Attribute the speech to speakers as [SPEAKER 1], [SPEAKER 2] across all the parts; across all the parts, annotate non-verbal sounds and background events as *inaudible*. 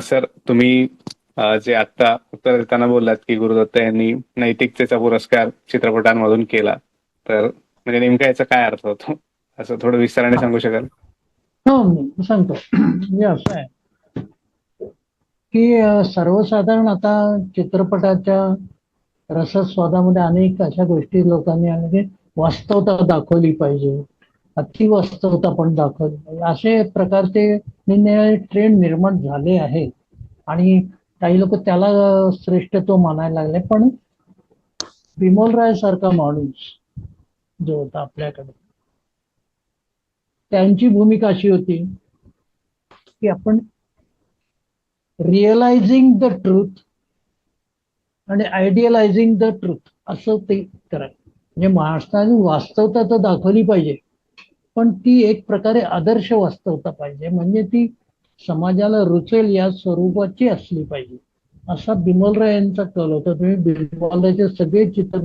[SPEAKER 1] Sir तुम्ही अ, जे आता उत्तर देताना बोललात की गुरुदत्त यांनी नैतिकतेचा पुरस्कार चित्रपटांमधून केला तर म्हणजे नेमका याचा काय अर्थ होतो? असं थोडं विस्ताराने सांगू शकाल?
[SPEAKER 2] हो मी सांगतो. म्हणजे असं आहे की सर्वसाधारण आता चित्रपटाच्या रसस्वादामध्ये अनेक अशा गोष्टी लोकांनी आणि ते वास्तवता दाखवली पाहिजे. अतिवास्तवता पण दाखवली असे प्रकारचे निरनिराळे ट्रेंड निर्माण झाले आहेत आणि काही लोक त्याला श्रेष्ठत्व मानायला लागले. पण बिमोल राय सारखा माणूस जो होता आपल्याकडे त्यांची भूमिका अशी होती की आपण रिअलायझिंग द ट्रूथ आणि आयडियलायझिंग द ट्रूथ असं ते करायचं. म्हणजे माणसाने वास्तवता तर दाखवली पाहिजे. पण ती एक प्रकारे आदर्श वास्तवता पाहिजे. म्हणजे ती समाजाला रुचेल या स्वरूपाची असली पाहिजे. असा बिमलराय यांचा कल होता. तुम्ही बिमलरायचे सगळे चित्र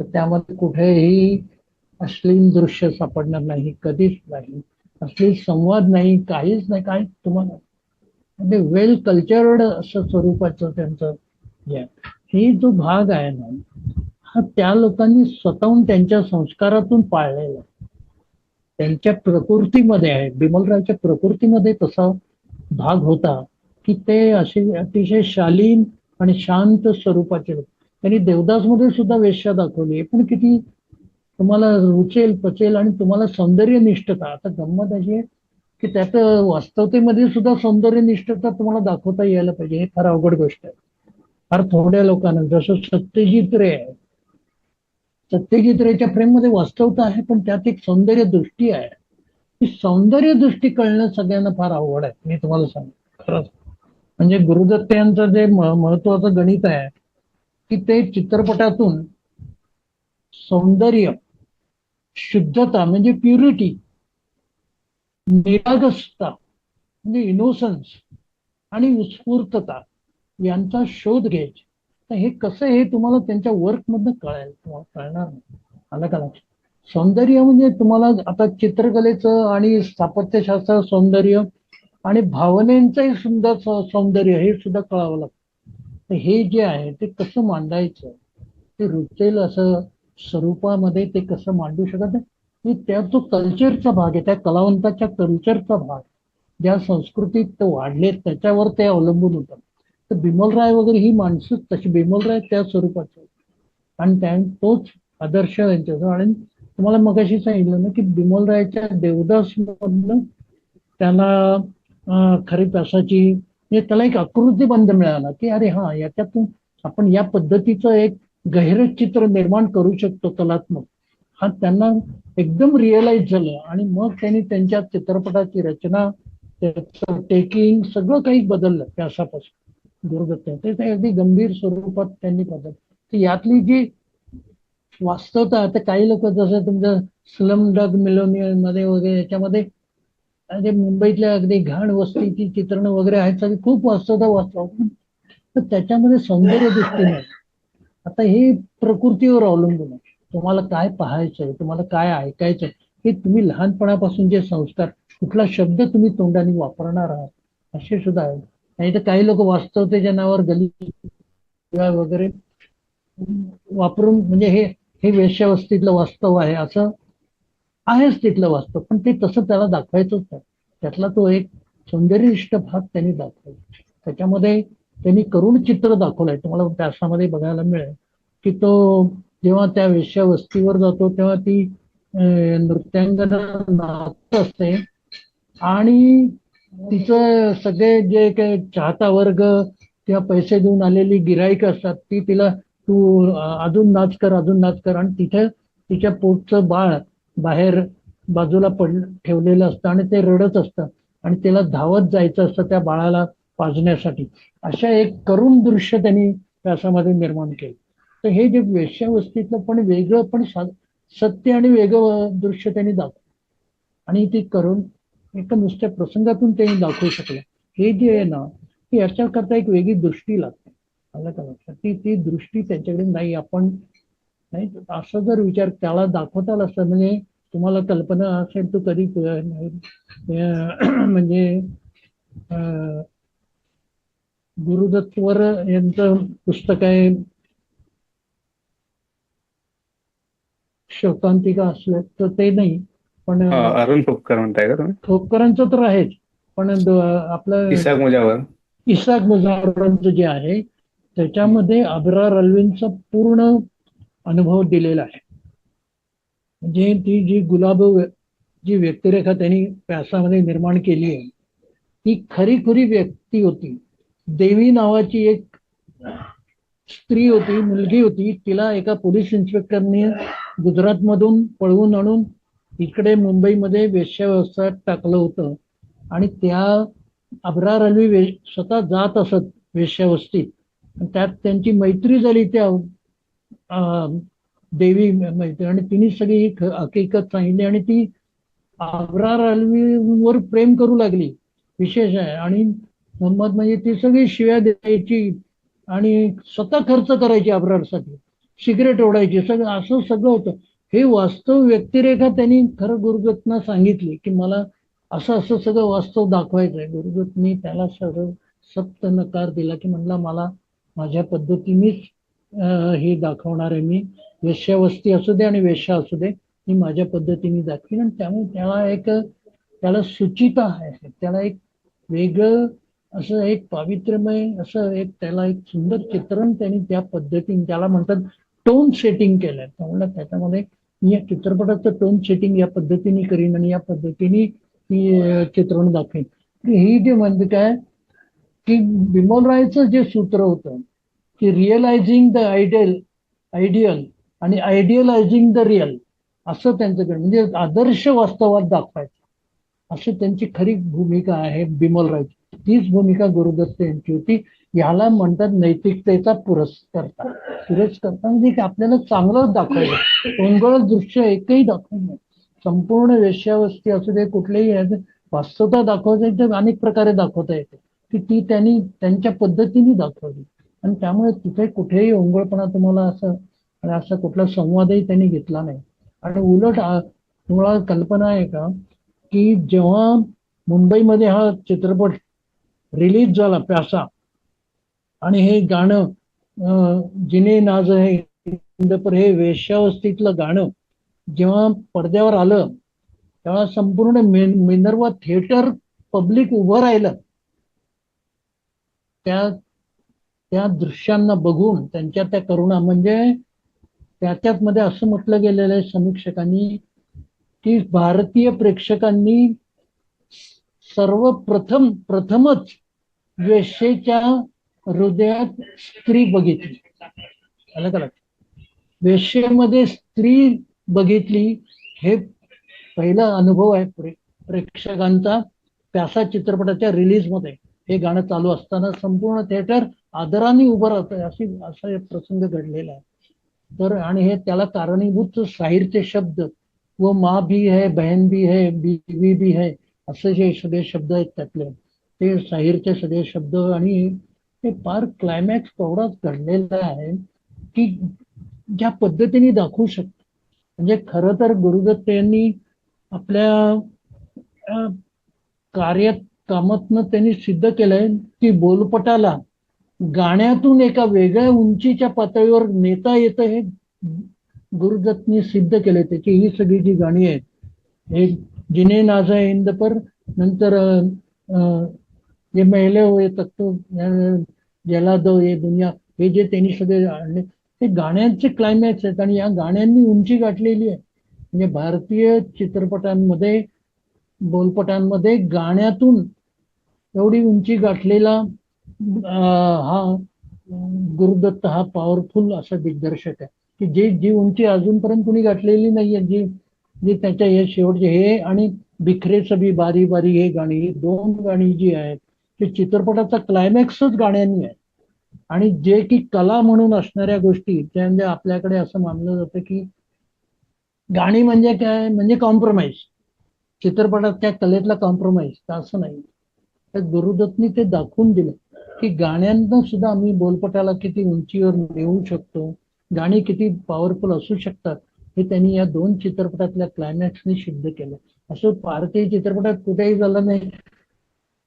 [SPEAKER 2] तर त्यामध्ये कुठेही अश्लील दृश्य सापडणार नाही कधीच नाही. अश्लील संवाद नाही काहीच नाही काही तुम्हाला म्हणजे वेल कल्चर्ड असं स्वरूपाचं त्यांचं हे जो भाग आहे ना हा त्या लोकांनी स्वतःहून त्यांच्या संस्कारातून पाळलेला त्यांच्या प्रकृतीमध्ये आहे. बिमलरावच्या प्रकृतीमध्ये तसा भाग होता की ते असे अतिशय शालीन आणि शांत स्वरूपाचे लोक त्यांनी देवदासमध्ये सुद्धा वेश्या दाखवली. पण किती तुम्हाला रुचेल पचेल आणि तुम्हाला सौंदर्य निष्ठता आता गंमत अशी आहे की त्यात वास्तवतेमध्ये सुद्धा सौंदर्य निष्ठता तुम्हाला दाखवता यायला पाहिजे. हे फार अवघड गोष्ट आहे. फार थोड्या लोकांना जसं सत्यजित रे आहे सत्यजित रेच्या प्रेममध्ये वास्तवता आहे पण त्यात एक सौंदर्य दृष्टी आहे. ती सौंदर्य दृष्टी कळणं सगळ्यांना फार आवड आहे मी तुम्हाला सांगतो. खरंच. म्हणजे गुरुदत्त यांचं जे महत्वाचं गणित आहे की ते चित्रपटातून सौंदर्य शुद्धता म्हणजे प्युरिटी निरागसता म्हणजे इनोसन्स आणि उत्स्फूर्तता यांचा शोध घ्यायचे. हे कसं हे तुम्हाला त्यांच्या वर्क मधनं कळेल तुम्हाला कळणार नाही. आलं का लक्षात? सौंदर्य म्हणजे तुम्हाला आता चित्रकलेचं आणि स्थापत्यशास्त्र सौंदर्य आणि भावनेंचंही सुंदर सौंदर्य हे सुद्धा कळावं लागतं. तर हे जे आहे ते कसं मांडायचं? ते रुचेल असं स्वरूपामध्ये ते कसं मांडू शकत नाही? त्या जो कल्चरचा भाग आहे त्या कलावंताच्या कल्चरचा भाग. ज्या संस्कृतीत वाढले त्याच्यावर ते अवलंबून होतं तर बिमलराय वगैरे ही माणसं तशी बिमलराय त्या स्वरूपाचे आणि त्या तोच आदर्श यांच्याचा आणि तुम्हाला मगाशी सांगितलं ना की बिमलरायच्या देवदास मधनं त्याला खरी प्यासाची म्हणजे त्याला एक आकृती बंद मिळाला की अरे हा याच्यातून आपण या पद्धतीचं एक गहिर चित्र निर्माण करू शकतो कलात्मक. हा त्यांना एकदम रिअलाइज झालं. आणि मग त्यांनी त्यांच्या चित्रपटाची रचना त्याचं टेकिंग सगळं काही बदललं प्यासापासून गुरुदत्त ते ते अगदी गंभीर स्वरूपात त्यांनी पाहतात तर यातली जी वास्तवता आता काही लोक जसं तुमचं स्लम डग मिलोनियरमध्ये वगैरे याच्यामध्ये मुंबईतल्या अगदी घाण वस्तीची चित्रण वगैरे आहेत सगळी खूप वास्तवता वाचतो तर त्याच्यामध्ये सौंदर्य दृष्टी नाही. आता हे प्रकृतीवर अवलंबून आहे. तुम्हाला काय पाहायचंय तुम्हाला काय ऐकायचंय हे तुम्ही लहानपणापासून जे संस्कार कुठला शब्द तुम्ही तोंडाने वापरणार आहात असे सुद्धा आहेत नाही तर काही लोक वास्तवतेच्या नावावर गली वगैरे वापरून म्हणजे हे हे वेश्यावस्तीतलं वास्तव आहे असं आहेच तिथलं वास्तव. पण ते तसं त्याला दाखवायचंच नाही. त्यातला तो एक सौंदर्यनिष्ठ भाग त्यांनी दाखवला. त्याच्यामध्ये त्यांनी करुण चित्र दाखवलंय. तुम्हाला त्यासामध्ये बघायला मिळेल की तो जेव्हा त्या वेश्यावस्तीवर जातो तेव्हा ती नृत्यांगना नाचत असते आणि तिचं सगळे जे काही चाहता वर्ग किंवा पैसे देऊन आलेली गिराईक असतात ती तिला तू अजून नाच कर अजून नाच कर. आणि तिथे तिच्या पोटचं बाळ बाहेर बाजूला पड ठेवलेलं असतं आणि ते रडत असतं. आणि त्याला धावत जायचं असतं त्या बाळाला पाजण्यासाठी. अशा एक करुण दृश्य त्यांनी व्यासामध्ये निर्माण केलं. तर हे जे वेश्यावस्तीतलं पण वेगळं पण सत्य आणि वेगळं दृश्य त्यांनी दाखवलं. आणि ती करून एका नुसत्या प्रसंगातून त्यांनी दाखवू शकलं. हे जे आहे ना ती याच्याकरता एक वेगळी दृष्टी लागते. आलं का लक्षात? ती ती दृष्टी त्यांच्याकडे नाही. आपण नाही असं जर विचार त्याला दाखवता आला म्हणजे तुम्हाला कल्पना असेल तर कधी *clears throat* म्हणजे गुरुदत्तवर यांचं पुस्तक आहे. शोकांतिका असलं तर ते नाही. पण
[SPEAKER 1] अरुण ठोकर म्हणताय का तुम्ही?
[SPEAKER 2] ठोकरांचं तर आहेच पण आपलं
[SPEAKER 1] इसाक मुजावर.
[SPEAKER 2] इसाक मुजावरांचं जे आहे त्याच्यामध्ये अब्रार अल्विनचा पूर्ण अनुभव दिलेला आहे. म्हणजे ती जी गुलाब जी व्यक्तिरेखा त्यांनी व्यासामध्ये निर्माण केली आहे ती खरी खरी व्यक्ती होती. देवी नावाची एक स्त्री होती मुलगी होती तिला एका पोलीस इन्स्पेक्टरने गुजरातमधून पळवून आणून इकडे मुंबईमध्ये वेश्याव्यवसायात टाकलं होतं. आणि त्या अब्रार अल्वी वे स्वतः जात असत वेश्यावस्तीत त्यात त्यांची मैत्री झाली त्या देवी मैत्री. आणि तिने सगळी हकीकत सांगितली आणि ती अब्रार अल्वीवर प्रेम करू लागली. विशेष आहे. आणि मोहम्मद म्हणजे ती सगळी शिव्या द्यायची आणि स्वतः खर्च करायची अब्रारसाठी सिगरेट ओढायची. सगळं असं सगळं होतं. हे वास्तव व्यक्तिरेखा त्यांनी खरं गुरुदत्तना सांगितली की मला असं असं सगळं वास्तव दाखवायचं आहे गुरुदत्तनी त्याला सगळं सप्त नकार दिला की म्हणला मला माझ्या पद्धतीनेच हे दाखवणार आहे मी. वेश्यावस्ती असू दे आणि वेश्या असू दे मी माझ्या पद्धतीने दाखवीन. आणि त्यामुळे त्याला एक त्याला सुचिता आहे. त्याला एक वेगळं असं एक पावित्र्यमय असं एक त्याला एक सुंदर चित्रण त्यांनी त्या पद्धतीने त्याला म्हणतात टोन सेटिंग केलंय. त्यामुळे त्याच्यामध्ये मी या चित्रपटाचं टोन सेटिंग या पद्धतीने करीन आणि या पद्धतीने मी चित्रण दाखवेन. ही जे म्हणजे काय की बिमल रायचं जे सूत्र होतं की रिअलायझिंग द आयडियल आयडियल आणि आयडियलायझिंग द रिअल असं त्यांच्याकडे म्हणजे आदर्श वास्तवात दाखवायचं. असं त्यांची खरी भूमिका आहे बिमल रायची तीच भूमिका गुरुदत्त यांची होती. याला म्हणतात नैतिकतेचा पुरस्कर्ता. पुरस्कर्ता म्हणजे की आपल्याला चांगलंच दाखवलं ओंगळ दृश्य एकही दाखवलं नाही. संपूर्ण वेश्यावस्ती असू दे कुठलेही वास्तवता दाखवता येते अनेक प्रकारे दाखवता येते. की ती त्यांनी त्यांच्या पद्धतीने दाखवली. आणि त्यामुळे तिथे कुठेही ओंगळपणा तुम्हाला असं आणि असा कुठला संवादही त्यांनी घेतला नाही. आणि उलट तुम्हाला कल्पना आहे का की जेव्हा मुंबईमध्ये हा चित्रपट रिलीज झाला प्यासा आणि हे गाणं जिने नाज हे इंदपर हे वेश्यावस्थेतलं गाणं जेव्हा पडद्यावर आलं तेव्हा संपूर्ण मिन- मिनर्वा थिएटर पब्लिक उभं राहिलं. त्या त्या दृश्यांना बघून त्यांच्या त्या करुणा म्हणजे त्याच्यात मध्ये असं म्हटलं गेलेलं आहे समीक्षकांनी की भारतीय प्रेक्षकांनी सर्वप्रथम प्रथमच वेश्येच्या हृदयात स्त्री बघितली. आलं का वेश्येमध्ये स्त्री बघितली हे पहिला अनुभव आहे प्रे- प्रेक्षकांचा. प्यासा चित्रपटाच्या रिलीजमध्ये हे गाणं चालू असताना संपूर्ण थिएटर आदराने उभं राहतं अशी असा एक प्रसंग घडलेला आहे. तर आणि हे त्याला कारणीभूत साहिरचे शब्द व मा भी है बहन भी है बीवी भी है असे जे सगळे शब्द आहेत त्यातले ते साहिरचे सगळे शब्द आणि हे फार क्लायमॅक्स तेवढाच घडलेला आहे की ज्या पद्धतीने दाखवू शकतो. म्हणजे खरं तर गुरुदत्त यांनी आपल्या कार्यात कामातनं त्यांनी सिद्ध केलंय की बोलपटाला गाण्यातून एका वेगळ्या उंचीच्या पातळीवर नेता येतं हे गुरुदत्तनी सिद्ध केलंय त्याची. ही सगळी जी गाणी आहेत हे जिने नाजा इंद पर नंतर अं, जे मेले हुए तत्व तो दो ये दुनिया हे जे त्यांनी सगळे आणले ते गाण्यांचे क्लायमॅक्स आहेत आणि या गाण्यांनी उंची गाठलेली आहे. म्हणजे भारतीय चित्रपटांमध्ये बोलपटांमध्ये गाण्यातून एवढी उंची गाठलेला हा गुरुदत्त हा पॉवरफुल असा दिग्दर्शक आहे. की जे जी उंची अजूनपर्यंत कुणी गाठलेली नाहीये जी जी त्याच्या हे शेवटचे हे आणि बिखरे सभी बारी बारी हे गाणी ही दोन गाणी जी आहेत ते चित्रपटाचा क्लायमॅक्सच गाण्यांनी आहे. आणि जे की कला म्हणून असणाऱ्या गोष्टी त्या म्हणजे आपल्याकडे असं मानलं जातं की गाणी म्हणजे काय म्हणजे कॉम्प्रोमाइज चित्रपटात त्या कलेतला कॉम्प्रोमाइज तर असं नाही. तर गुरुदत्तनी ते दाखवून दिलं की गाण्यांना सुद्धा आम्ही बोलपटाला किती उंचीवर नेऊ शकतो गाणी किती पॉवरफुल असू शकतात हे त्यांनी या दोन चित्रपटातल्या क्लायमॅक्सने सिद्ध केलं. असं भारतीय चित्रपटात कुठेही झालं नाही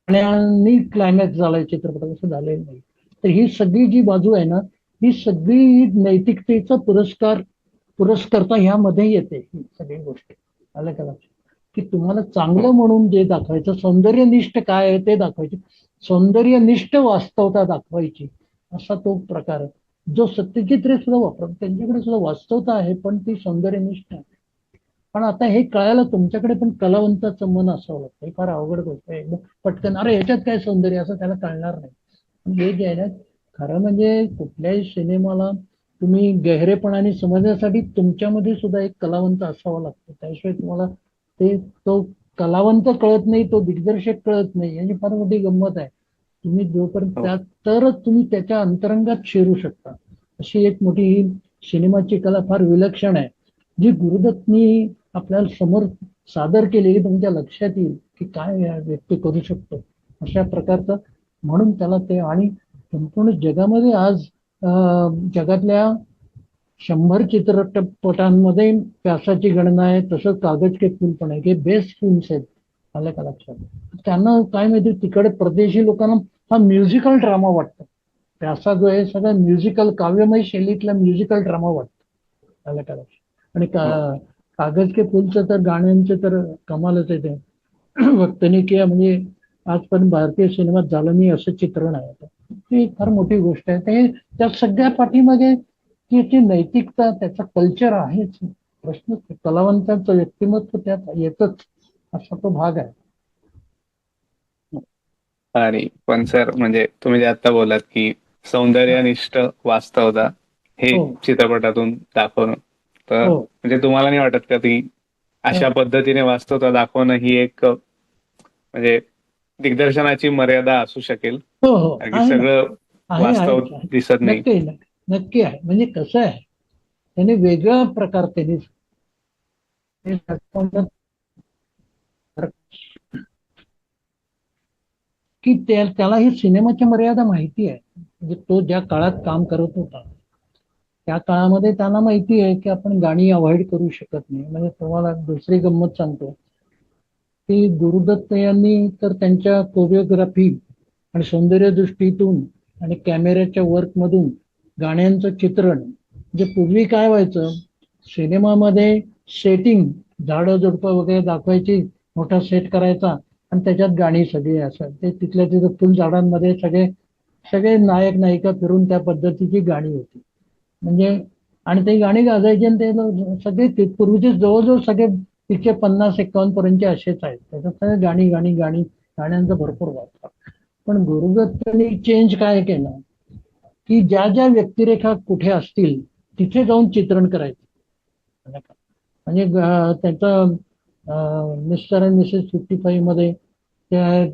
[SPEAKER 2] गाण्यांनी क्लायमॅक्स झालाय चित्रपटात असं झालेलं नाही. तर ही सगळी जी बाजू आहे ना ही सगळी नैतिकतेचा पुरस्कार पुरस्कर्ता ह्यामध्ये येते ही सगळी गोष्ट. आलं का की तुम्हाला चांगलं म्हणून जे दाखवायचं सौंदर्यनिष्ठ काय आहे ते दाखवायचे. सौंदर्यनिष्ठ वास्तवता दाखवायची असा तो प्रकार आहे. जो सत्यजित रे सुद्धा वापरतो त्यांच्याकडे सुद्धा वास्तवता आहे पण ती सौंदर्यनिष्ठ आहे. पण आता हे कळायला तुमच्याकडे पण कलावंताचं मन असावं लागतं. हे फार अवघड गोष्ट आहे. एकदम पटकन अरे ह्याच्यात काय सौंदर्य? असं त्याला कळणार नाही. हे जे आहे ना खरं म्हणजे कुठल्याही सिनेमाला तुम्ही गहरेपणाने समजण्यासाठी तुमच्यामध्ये सुद्धा एक कलावंत असावा लागतो. त्याशिवाय तुम्हाला ते तो कलावंत कळत नाही तो दिग्दर्शक कळत नाही. याची फार मोठी गंमत आहे. तुम्ही जोपर्यंत
[SPEAKER 1] हो.
[SPEAKER 2] त्या तरच तुम्ही त्याच्या अंतरंगात शिरू शकता. अशी एक मोठी सिनेमाची कला फार विलक्षण आहे. जी गुरुदत्तनी आपल्याला समोर सादर केली की तुमच्या लक्षात येईल की काय व्यक्ती करू शकतो. अशा प्रकारचं म्हणून त्याला ते आणि संपूर्ण जगामध्ये आज जगातल्या शंभर चित्रपटांमध्ये व्यासाची गणना आहे तसंच कागद के फुल पण आहे. हे बेस्ट फिल्म्स आहेत आल्या का लक्षात? त्यांना काय माहिती तिकडे परदेशी लोकांना हा म्युझिकल ड्रामा वाटतो. व्यासा जो आहे सगळा म्युझिकल काव्यमय शैलीतला म्युझिकल ड्रामा वाटतो. आलं का लक्षात? आणि का हो. कागज के फुलचं तर गाण्यांचं तर कमालच आहे ते. *clears throat* भक्तनी किया म्हणजे आजपर्यंत भारतीय सिनेमात झालं नाही असं चित्रण आहे ते. फार मोठी गोष्ट आहे. ते त्या सगळ्या पाठीमागे त्याची नैतिकता त्याचा कल्चर आहेच. प्रश्न कलावंतांचं व्यक्तिमत्व त्यात येतच असा तो भाग आहे.
[SPEAKER 1] आणि पण सर म्हणजे तुम्ही जे आता बोलात की सौंदर्यनिष्ठ वास्तवता हे
[SPEAKER 2] हो.
[SPEAKER 1] चित्रपटातून दाखवणं. तर
[SPEAKER 2] हो.
[SPEAKER 1] म्हणजे तुम्हाला नाही वाटत का ती अशा पद्धतीने वास्तवता दाखवणं ही एक म्हणजे दिग्दर्शनाची मर्यादा असू शकेल.
[SPEAKER 2] हो हो.
[SPEAKER 1] कारण
[SPEAKER 2] आहे
[SPEAKER 1] की
[SPEAKER 2] ना.
[SPEAKER 1] सगळं
[SPEAKER 2] आहे,
[SPEAKER 1] वास्तव
[SPEAKER 2] आहे, आहे.
[SPEAKER 1] दिसत नाही.
[SPEAKER 2] नक्की आहे. म्हणजे कसं आहे त्याने वेगळा प्रकार त्यांनी ते की त्या- त्याला ही सिनेमाची मर्यादा माहिती आहे. म्हणजे तो ज्या काळात काम करत होता त्या काळामध्ये त्यांना माहिती आहे की आपण गाणी अवॉइड करू शकत नाही. म्हणजे तुम्हाला दुसरी गंमत सांगतो. की गुरुदत्त यांनी तर त्यांच्या कोरिओग्राफी आणि सौंदर्य दृष्टीतून आणि कॅमेऱ्याच्या वर्कमधून गाण्यांचं चित्रण जे पूर्वी काय व्हायचं? सिनेमामध्ये सेटिंग झाडं झुडपं वगैरे दाखवायची मोठा सेट करायचा आणि त्याच्यात गाणी सगळी असं ते तिथल्या तिथं फुल झाडांमध्ये सगळे सगळे नायक नायिका फिरून त्या पद्धतीची गाणी होती. म्हणजे आणि ते गाणी गाजायचे आणि ते सगळे पूर्वीचे जवळजवळ सगळे तिचे पन्नास एकावन्न पर्यंतचे असेच आहेत. त्याच्यात सगळे गाणी गाणी गाणी गाण्यांचा भरपूर वापर. पण गुरुदत्तांनी चेंज काय केलं? की ज्या ज्या व्यक्तिरेखा कुठे असतील तिथे जाऊन चित्रण करायचं. म्हणजे, म्हणजे त्याचं मिस्टर अँड मिसेस फिफ्टी फाईव्हमध्ये त्या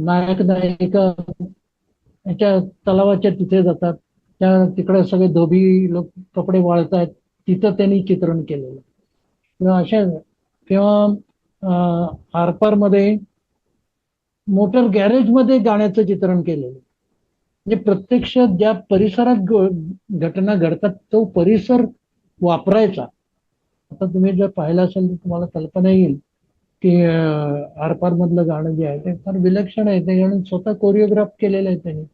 [SPEAKER 2] नायक नायिका याच्या तलावाच्या तिथे जातात. त्या तिकडे सगळे धोबी लोक कपडे वाळतायत तिथं त्यांनी चित्रण केलेलं. किंवा अशा किंवा आरपारमध्ये मोटर गॅरेजमध्ये गाण्याचं चित्रण केलेलं. म्हणजे प्रत्यक्ष ज्या परिसरात घटना घडतात तो परिसर वापरायचा. आता तुम्ही जर पाहिलं असेल तर तुम्हाला कल्पना येईल की आरपारमधलं मधलं गाणं जे आहे ते फार विलक्षण आहे. ते गाणं स्वतः कोरिओग्राफ केलेलं आहे त्यांनी.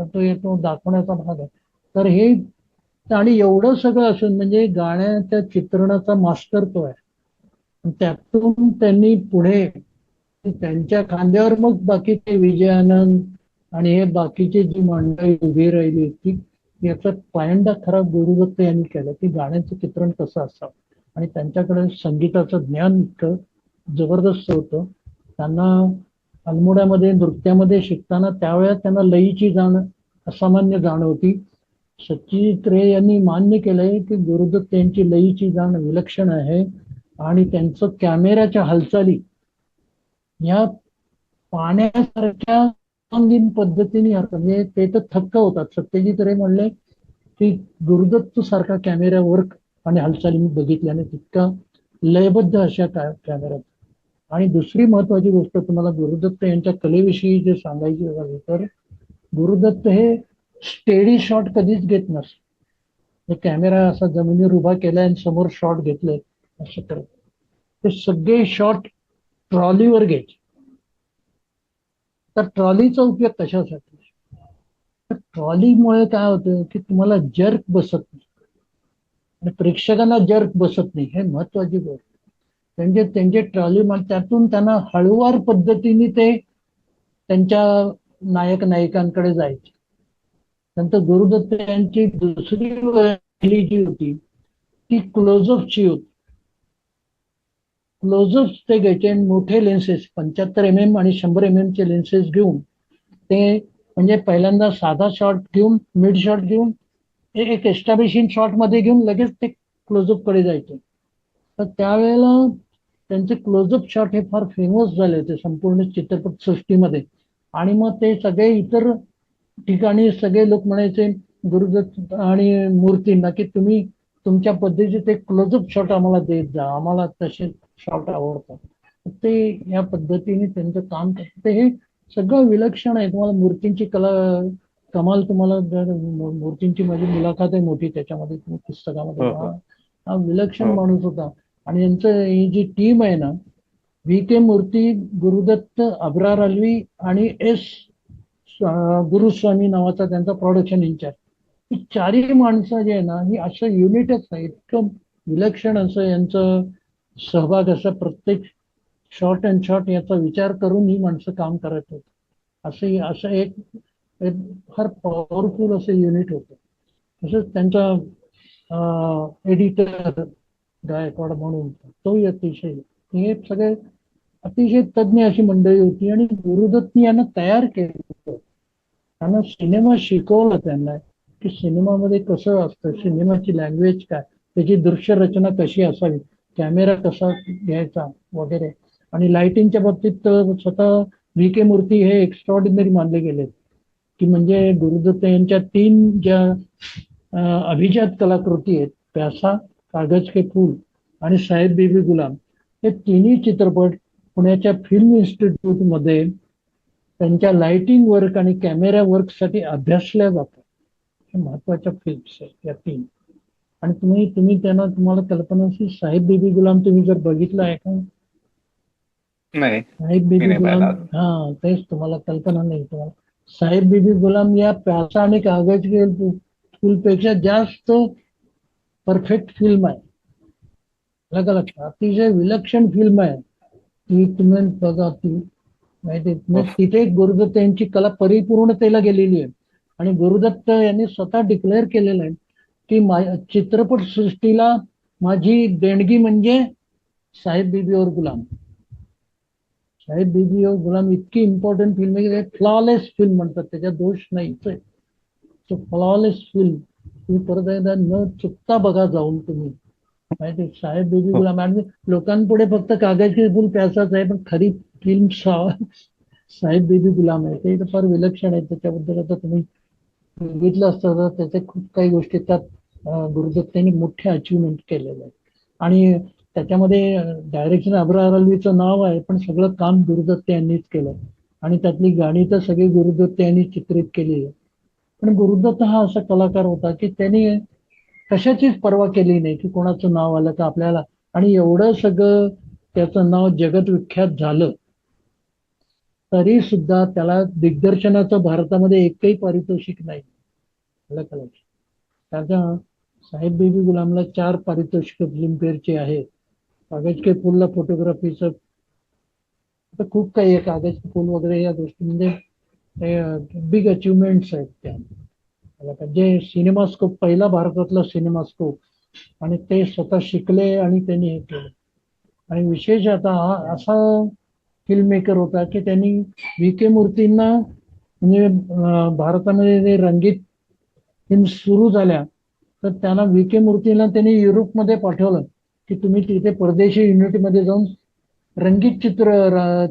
[SPEAKER 2] तो येतो दाखवण्याचा भाग आहे. तर हे आणि एवढं सगळं असून म्हणजे गाण्याच्या चित्रणाचा मास्टर तो आहे. त्यातून त्यांनी पुढे त्यांच्या खांद्यावर मग बाकीचे विजयानंद आणि हे बाकीची जी मंडळी उभी राहिली होती याचा पायंडा खरा गुरुदत्त यांनी केला की गाण्याचं चित्रण कसं असावं. आणि त्यांच्याकडे संगीताचं ज्ञान इतकं जबरदस्त होतं. त्यांना अल्मोड्यामध्ये नृत्यामध्ये शिकताना त्यावेळेस त्यांना लयीची जाण असामान्य जाण होती. सच्चित रे यांनी मान्य केलंय की गुरुदत्त यांची लयीची जाण विलक्षण आहे आणि त्यांचं कॅमेऱ्याच्या हालचाली या पाण्यासारख्या पद्धतीने म्हणजे ते तर थक्क होतात. सत्यजित रे म्हणले की गुरुदत्त सारखा कॅमेरा वर्क आणि हालचाली मी बघितल्याने तितका लयबद्ध अशा कॅमेऱ्यात आणि दुसरी महत्वाची गोष्ट तुम्हाला गुरुदत्त यांच्या कलेविषयी जे सांगायची झाली तर गुरुदत्त हे स्टेडी शॉट कधीच घेत नसत कॅमेरा असा जमिनीवर उभा केलाय आणि समोर शॉट घेतले असं करत ते सगळे शॉट ट्रॉलीवर घ्यायचे. तर ट्रॉलीचा उपयोग कशासाठी? ट्रॉलीमुळे काय होतं की तुम्हाला जर्क बसत नाही. आणि प्रेक्षकांना जर्क बसत नाही. हे महत्वाची गोष्ट. त्यांचे त्यांचे ट्रॉली त्यातून त्यांना हळूवार पद्धतीने ते त्यांच्या नायक नायिकांकडे जायचे. नंतर गुरुदत्त यांची दुसरी पहिली जी होती ती क्लोजअपची होती. क्लोजअप ते घ्यायचे मोठे लेन्सेस पंच्याहत्तर एम एम आणि शंभर एम एम चे लेन्सेस घेऊन ते म्हणजे पहिल्यांदा साधा शॉट घेऊन मिड शॉट घेऊन एक एस्टॅब्लिशिंग शॉटमध्ये घेऊन लगेच ते क्लोजअपकडे जायचे. तर त्यावेळेला त्यांचे क्लोजअप शॉट हे फार फेमस झाले होते संपूर्ण चित्रपट सृष्टीमध्ये. आणि मग ते सगळे इतर ठिकाणी सगळे लोक म्हणायचे गुरुदत्त आणि मूर्तींना की तुम्ही तुमच्या पद्धतीचे ते क्लोजअप शॉट आम्हाला देत जा आम्हाला तसे शॉट आवडतात. ते या पद्धतीने त्यांचं काम करतात. ते हे सगळं विलक्षण आहे. तुम्हाला मूर्तींची कला कमाल तुम्हाला मूर्तींची माझी मुलाखत आहे मोठी त्याच्यामध्ये तुम्ही पुस्तकामध्ये
[SPEAKER 1] हो, हो.
[SPEAKER 2] हा विलक्षण
[SPEAKER 1] हो.
[SPEAKER 2] माणूस होता. आणि यांचं ही जी टीम आहे ना व्ही के मूर्ती गुरुदत्त अब्रार अल्वी आणि एस गुरुस्वामी नावाचा त्यांचा प्रोडक्शन इन्चार्ज ही चारही माणसं जे आहे ना ही असं युनिटच आहे इतकं विलक्षण असं यांचं सहभाग असं प्रत्येक शॉर्ट अँड शॉर्ट याचा विचार करून ही माणसं काम करत होती. असं असं एक एक फार पॉवरफुल असं युनिट होतं. तसंच त्यांचा एडिटर गायकवाड म्हणून. तोही अतिशय हे सगळे अतिशय तज्ज्ञ अशी मंडळी होती आणि गुरुदत्तनी यांना तयार केलं. त्यांना सिनेमा शिकवला त्यांना की सिनेमामध्ये कसं असतं सिनेमाची लँग्वेज काय त्याची दृश्य रचना कशी असावी कॅमेरा कसा घ्यायचा वगैरे. आणि लाइटिंगच्या बाबतीत स्वतः व्ही के मूर्ती हे एक्स्ट्रॉर्डिनरी मानले गेले. की म्हणजे गुरुदत्त यांच्या तीन ज्या अभिजात कलाकृती आहेत प्यासा कागज के फूल आणि साहेब बेबी गुलाम हे तिन्ही चित्रपट पुण्याच्या फिल्म इन्स्टिट्यूटमध्ये त्यांच्या लाइटिंग वर्क आणि कॅमेरा वर्कसाठी अभ्यासल्या जातात. हे महत्त्वाच्या फिल्म्स आहेत या तीन. आणि तुम्ही तुम्ही त्यांना तुम्हाला कल्पना असेल साहेब बेबी गुलाम तुम्ही जर बघितलं आहे का?
[SPEAKER 1] नाही.
[SPEAKER 2] साहेब बेबी गुलाम. हा तेच तुम्हाला कल्पना नाही. तुम्हाला साहेब बेबी गुलाम या प्यासा आणि कागज के फूल पेक्षा जास्त परफेक्ट फिल्म आहे. का लक्षात अतिशय विलक्षण फिल्म आहे. ती तुम्ही बघा ती. माहिती? म्हणजे तिथे गुरुदत्त यांची कला परिपूर्णतेला गेलेली आहे. आणि गुरुदत्त यांनी स्वतः डिक्लेअर केलेलं आहे. की मा- चित्रपट सृष्टीला माझी देणगी म्हणजे साहेब बीबी और गुलाम. साहेब बीबी और गुलाम इतकी इम्पॉर्टंट फिल्म आहे. फ्लॉलेस फिल्म म्हणतात. त्याच्यात दोष नाही फ्लॉलेस फिल्म तुम्ही परत एकदा न चुकता बघा जाऊन तुम्ही. माहिती? साहेब बीबी
[SPEAKER 1] हो.
[SPEAKER 2] गुलाम आणि लोकांपुढे फक्त कागज के फुल प्यासाच आहे पण खरी फिल्म साहेब बीबी गुलाम आहे. ते तर फार विलक्षण आहे. त्याच्याबद्दल आता तुम्ही बघितलं असतं तर त्याचे खूप काही गोष्टी त्यात अं, गुरुदत्त यांनी मोठे अचिव्हमेंट केलेले आहेत. आणि त्याच्यामध्ये डायरेक्शन अब्रार अल्वीचं नाव आहे पण सगळं काम गुरुदत्त यांनीच केलं. आणि त्यातली गाणी तर सगळी गुरुदत्त यांनी चित्रित केली आहे पण गुरुदत्त हा असा कलाकार होता की त्यांनी कशाचीच पर्वा केली नाही की कोणाचं नाव आलं का आपल्याला. आणि एवढं सगळं त्याचं नाव जगत विख्यात झालं. तरी सुद्धा त्याला दिग्दर्शनाचं भारतामध्ये एकही पारितोषिक नाही. त्याचा साहेब बेबी गुलामला चार पारितोषिक फिल्मफेअरचे आहेत. कागज के फुलला फोटोग्राफीचं खूप काही आहे. कागज के फुल वगैरे या गोष्टी. म्हणजे बिग अचिव्हमेंट्स आहेत त्या. जे सिनेमास्कोप पहिला भारतातला सिनेमास्कोप आणि ते स्वतः शिकले आणि त्यांनी हे केलं. आणि विशेष आता हा असा फिल्म मेकर होता की त्यांनी व्ही के मूर्तींना म्हणजे भारतामध्ये जे रंगीत फिल्म सुरू झाल्या तर त्यांना व्ही के मूर्तीला त्यांनी युरोपमध्ये पाठवलं की तुम्ही तिथे परदेशी युनिटमध्ये जाऊन रंगीत चित्र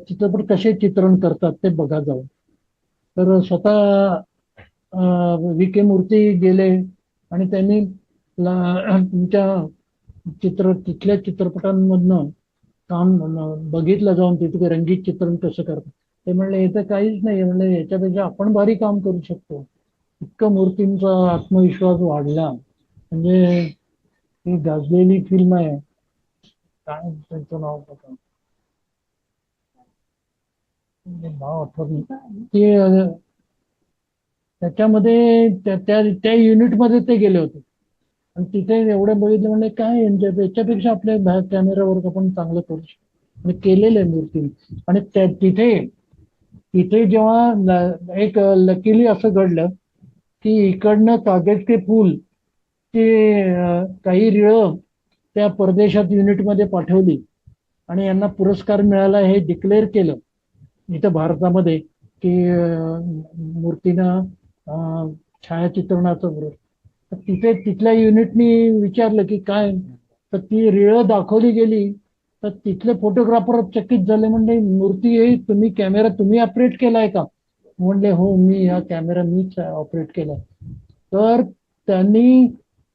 [SPEAKER 2] चित्रपट कसे चित्रण करतात ते बघा जाऊन. तर स्वतः व्ही के मूर्ती गेले आणि त्यांनी तुमच्या चित्र तिथल्या चित्रपटांमधनं काम बघितलं जाऊन तिथे रंगीत चित्रण कसं करतात. ते म्हणले हे तर काहीच नाही म्हणले याच्यापेक्षा आपण भारी काम करू शकतो. इतकं मूर्तींचा आत्मविश्वास वाढला. म्हणजे ही गाजलेली फिल्म आहे. काय त्यांचं नाव भाव नाव आठवत नाही. ते त्याच्यामध्ये त्या त्या युनिटमध्ये ते गेले होते. आणि तिथे एवढं बघितलं म्हणजे काय याच्यापेक्षा आपल्या बाहेर कॅमेरावर आपण चांगलं करू शकतो. आणि केलेलं आहे मूर्ती. आणि तिथे तिथे जेव्हा एक लकीली असं घडलं की इकडनं कागज पूल फूल ते काही रिळं त्या परदेशात युनिटमध्ये पाठवली. आणि यांना पुरस्कार मिळाला हे डिक्लेअर केलं. इथं भारतामध्ये की मूर्तीनं छायाचित्रणाचं पुरस्कार तर तिथे तिथल्या युनिटनी विचारलं की काय? तर ती रिळं दाखवली गेली. तर तिथले फोटोग्राफर चकित झाले म्हणजे मूर्ती हे तुम्ही कॅमेरा तुम्ही ऑपरेट केलाय का? म्हणले हो मी हा कॅमेरा मीच ऑपरेट केलाय. तर त्यांनी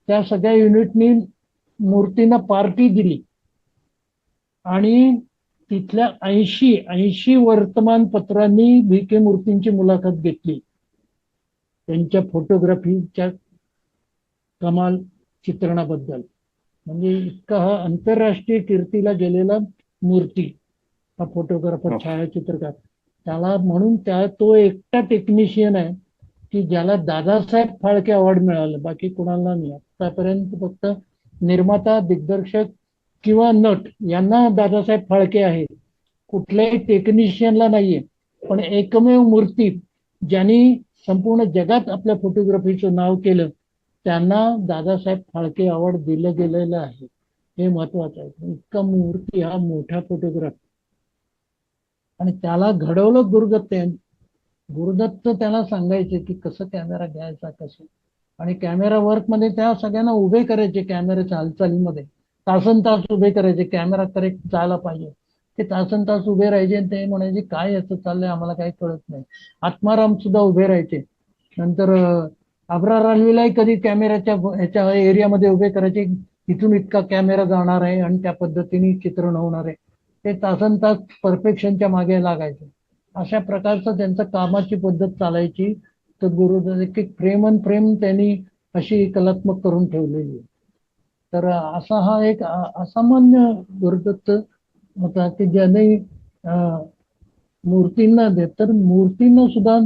[SPEAKER 2] त्या सगळ्या युनिटनी मूर्तींना पार्टी दिली. आणि तिथल्या ऐंशी ऐंशी वर्तमानपत्रांनी व्ही. के. मूर्तींची मुलाखत घेतली. त्यांच्या फोटोग्राफीच्या कमाल चित्रणाबद्दल. म्हणजे इतका हा आंतरराष्ट्रीय कीर्तीला गेलेला मूर्ती हा फोटोग्राफर
[SPEAKER 1] हो.
[SPEAKER 2] छायाचित्रकार. त्याला म्हणून त्या तो एकटा टेक्निशियन आहे की ज्याला दादासाहेब फाळके अवॉर्ड मिळालं. बाकी कुणाला नाही. आतापर्यंत फक्त निर्माता दिग्दर्शक किंवा नट यांना दादासाहेब फाळके आहे कुठल्याही टेक्निशियनला नाहीये. पण एकमेव मूर्ती ज्यांनी संपूर्ण जगात आपल्या फोटोग्राफीचं नाव केलं त्यांना दादासाहेब फाळके अवॉर्ड दिलं गेलेलं आहे. हे महत्वाचं आहे. इतका मूर्ती हा मोठा फोटोग्राफ आणि त्याला घडवलं गुरुदत्त गुरुदत्त त्याला सांगायचे की कसं कॅमेरा घ्यायचा कसं? आणि कॅमेरा वर्कमध्ये त्या सगळ्यांना उभे करायचे कॅमेऱ्याच्या हालचालीमध्ये तासन तास उभे करायचे कॅमेरा करेक्ट जायला पाहिजे. ते तासन तास उभे राहायचे आणि ते म्हणायचे काय असं चाललंय? आम्हाला काही कळत नाही. आत्माराम सुद्धा उभे राहायचे. नंतर अब्रार रालवीलाही कधी कॅमेऱ्याच्या ह्याच्या एरियामध्ये उभे करायचे इथून इतका कॅमेरा जाणार आहे आणि त्या पद्धतीने चित्रण होणार आहे. ते तासन तास परफेक्शनच्या मागे लागायचे. अशा प्रकारचं त्यांचं कामाची पद्धत चालायची. तर गुरु एक फ्रेम अन फ्रेम त्यांनी अशी कलात्मक करून ठेवलेली आहे. तर असा हा एक असामान्य गुरुदत्त होता की ज्याने मूर्तींना देत. तर मूर्तींना सुद्धा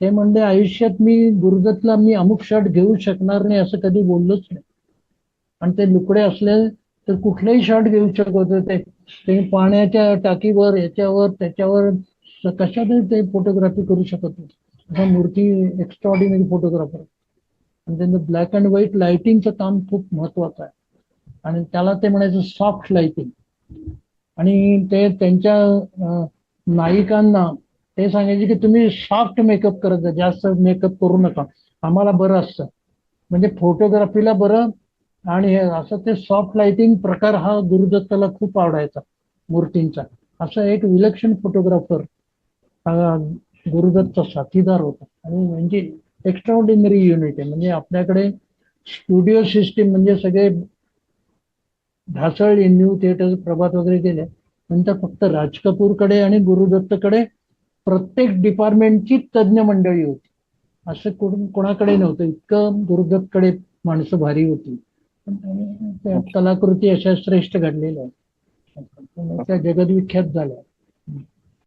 [SPEAKER 2] ते म्हणजे आयुष्यात मी गुरुदत्तला मी अमुक शॉट घेऊ शकणार नाही असं कधी बोललोच नाही. आणि ते लुकडे असले तर कुठलेही शॉट घेऊ शकत होते. ते पाण्याच्या टाकीवर याच्यावर त्याच्यावर स- कशातही ते फोटोग्राफी करू शकत होते. मूर्ती एक्स्ट्रॉर्डिनरी फोटोग्राफर आणि त्यांचं ब्लॅक अँड व्हाईट लाइटिंगचं काम खूप महत्वाचं आहे. आणि त्याला ते म्हणायचं सॉफ्ट लाइटिंग आणि ते त्यांच्या नायिकांना ते सांगायचे की तुम्ही सॉफ्ट मेकअप करत जा जास्त मेकअप करू नका. आम्हाला बरं असतं. म्हणजे फोटोग्राफीला बरं आणि असं ते सॉफ्ट लाइटिंग प्रकार हा गुरुदत्ताला खूप आवडायचा मूर्तींचा. असं एक विलक्षण फोटोग्राफर गुरुदत्तचा साथीदार होता. आणि म्हणजे एक्स्ट्राऑर्डिनरी युनिट आहे. म्हणजे आपल्याकडे स्टुडिओ सिस्टीम म्हणजे सगळे ढासळ न्यू थिएटर प्रभात वगैरे गेले. नंतर फक्त राज कपूरकडे आणि गुरुदत्तकडे प्रत्येक डिपार्टमेंटची तज्ज्ञ मंडळी होती. असं कोण कोणाकडे नव्हतं. इतकं गुरुदत्तकडे माणसं भारी होती. कलाकृती अशा श्रेष्ठ घडलेल्या आहेत. त्या जगदविख्यात झाल्या.